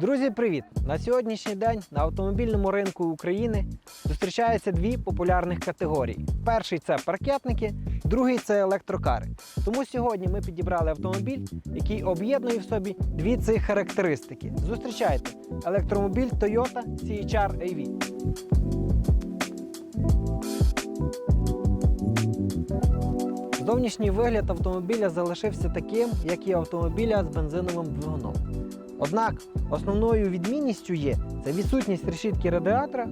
Друзі, привіт! На сьогоднішній день на автомобільному ринку України зустрічаються дві популярних категорії. Перший це паркетники, другий це електрокари. Тому сьогодні ми підібрали автомобіль, який об'єднує в собі дві цих характеристики. Зустрічайте електромобіль Toyota CHR AV. Зовнішній вигляд автомобіля залишився таким, як і автомобіля з бензиновим двигуном. Однак основною відмінністю є це відсутність решітки радіатора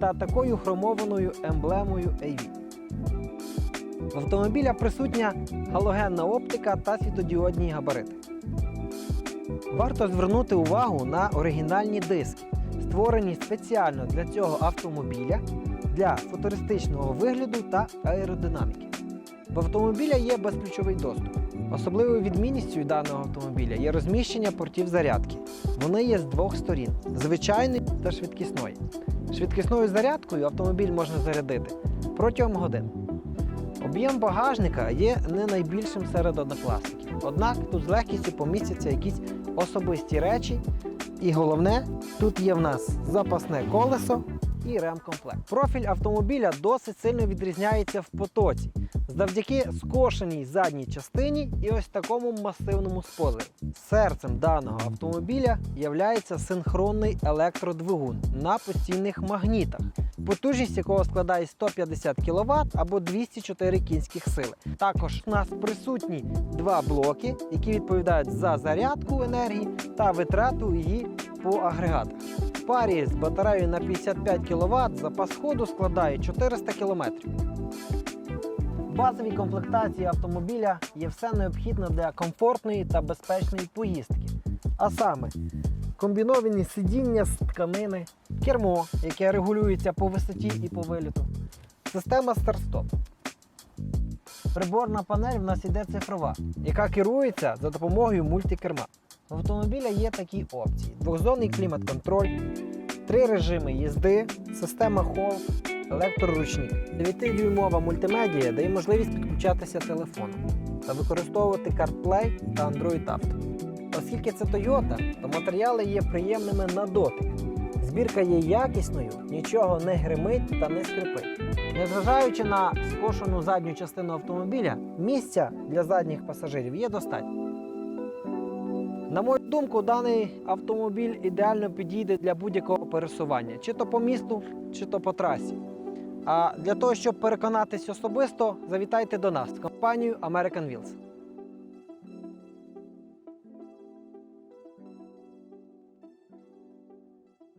та такою хромованою емблемою AV. В автомобіля присутня галогенна оптика та світодіодні габарити. Варто звернути увагу на оригінальні диски, створені спеціально для цього автомобіля для футуристичного вигляду та аеродинаміки. В автомобіля є безключовий доступ. Особливою відмінністю даного автомобіля є розміщення портів зарядки. Вони є з двох сторін звичайної та швидкісної. Швидкісною зарядкою автомобіль можна зарядити протягом годин. Об'єм багажника є не найбільшим серед однокласників. Однак тут з легкістю помістяться якісь особисті речі. І головне, тут є в нас запасне колесо і ремкомплект. Профіль автомобіля досить сильно відрізняється в потоці завдяки скошеній задній частині і ось такому масивному спойлеру. Серцем даного автомобіля є синхронний електродвигун на постійних магнітах, потужність якого складає 150 кВт або 204 кінських сили. Також у нас присутні два блоки, які відповідають за зарядку енергії та витрату її по агрегатах. В парі з батареєю на 55 кВт запас ходу складає 400 км. В базовій комплектації автомобіля є все необхідне для комфортної та безпечної поїздки. А саме комбіновані сидіння з тканини, кермо, яке регулюється по висоті і по виліту, система старт-стоп. Приборна панель в нас іде цифрова, яка керується за допомогою мультикерма. В автомобіля є такі опції: двохзонний клімат-контроль, три режими їзди, система Hall, електроручник. 9-дюймова мультимедія дає можливість підключатися телефоном та використовувати CarPlay та Android Auto. Оскільки це Toyota, то матеріали є приємними на дотик. Збірка є якісною, нічого не гримить та не скрипить. Незважаючи на скошену задню частину автомобіля, місця для задніх пасажирів є достатньо. На мою думку, даний автомобіль ідеально підійде для будь-якого пересування, чи то по місту, чи то по трасі. А для того, щоб переконатись особисто, завітайте до нас, компанію American Wheels.